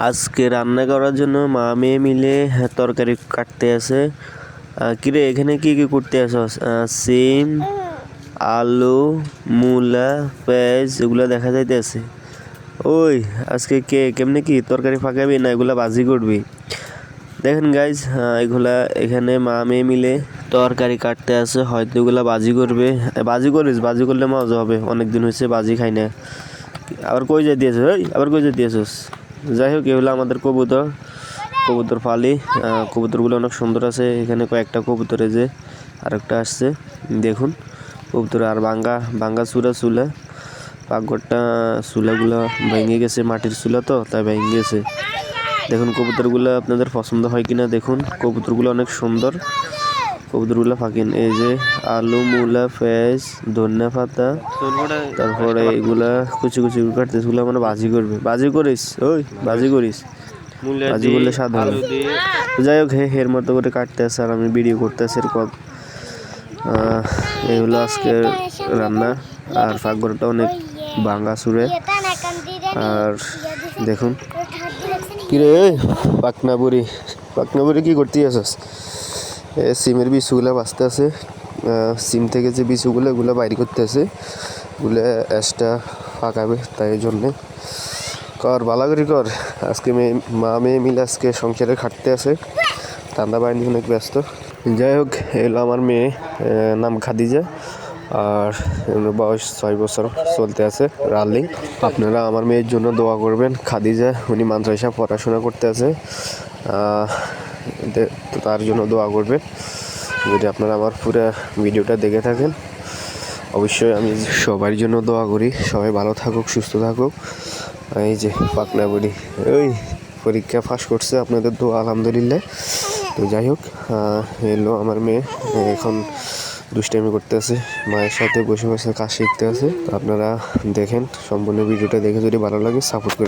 আজকে রান্না করার জন্য মা মেয়ে মিলে তরকারি কাটতে আছে কিরে এখানে কি কি করতে আহ, সিম আলু মূলা পেঁয়াজ এগুলো দেখা যাইতেছে ওই আজকে কে কেমনে কি তরকারি ফাঁকাবি না এগুলা বাজি করবি? দেখেন গাইজ এগুলা এখানে মা মেয়ে মিলে তরকারি কাটতে আছে হয়তো এগুলা বাজি করবে। বাজি করিস বাজি করলে মজা হবে অনেক দিন হয়েছে বাজি খাই না। আবার কই যাই দিয়েছিস ওই আবার কই যাই দিয়েছিস যাই হোক এগুলো আমাদের কবুতর কবুতর ফালি। কবুতরগুলো অনেক সুন্দর আছে। এখানে কয়েকটা কবুতরে যে আরেকটা আসছে। দেখুন, কবুতর আর বাঙ্গা বাঙ্গা চূড়া চুলা। পাকঘরটা, চুলাগুলো ভেঙে গেছে, মাটির চুলা তো, তাই ভেঙে গেছে। দেখুন, কবুতরগুলো আপনাদের পছন্দ হয় কিনা, দেখুন। কবুতরগুলো অনেক সুন্দর। কবুতরগুলো ফাঁকিন এই যে আলু মূলা পেঁয়াজ ধনিয়া পাতা তারপরে এগুলা কুচি কুচি করে কাটতেছে। এগুলো মানে বাজি করবে। বাজি করিস ওই বাজি করিস। বাজি করলে স্বাদ হবে যাই হোক হে হের মতো করে কাটতে আছে আর আমি ভিডিও করতেছি এরকম। আহ, এই হলো আজকের রান্না। আর পাকঘরটা অনেক ভাঙা সুরে আর দেখুন। কিরে পাকনা বুড়ি পাকনা বুড়ি কি করতে আসস সিমের বিচুগুলো বাঁচতে আছে। সিম থেকে যে বিচুগুলো এগুলো বাইর করতে আছে। এগুলো এক্সট্রা পাকাবে তাই জন্যে। কর বালা করি আজকে মেয়ে মা, মেয়ে মিলে আজকে সংসারে খাটতে আছে। রান্না বাড়ি অনেক ব্যস্ত। যাই হোক, এলো আমার মেয়ে নাম খাদিজা। আর বয়স ছয় বছর চলতে আছে রার্লিং আপনারা আমার মেয়ের জন্য দোয়া করবেন। খাদিজা, উনি মাদ্রাসা পড়াশোনা করতে আছে। তো তার জন্য দোয়া করবেন যদি আপনারা আমার পুরো ভিডিওটা দেখে থাকেন, অবশ্যই আমি সবার জন্য দোয়া করি। সবাই ভালো থাকুক, সুস্থ থাকুক। এই যে পাকনা বড়ি ওই পরীক্ষা পাস করছে আপনাদের দোয়া, আলহামদুলিল্লাহ। তো যাই হোক এলো আমার মেয়ে এখন দুষ্টামি করতে আছে মায়ের সাথে বসে বসে কাজ শিখতে আছে আপনারা দেখেন, সম্পূর্ণ ভিডিওটা দেখে যদি ভালো লাগে সাপোর্ট করে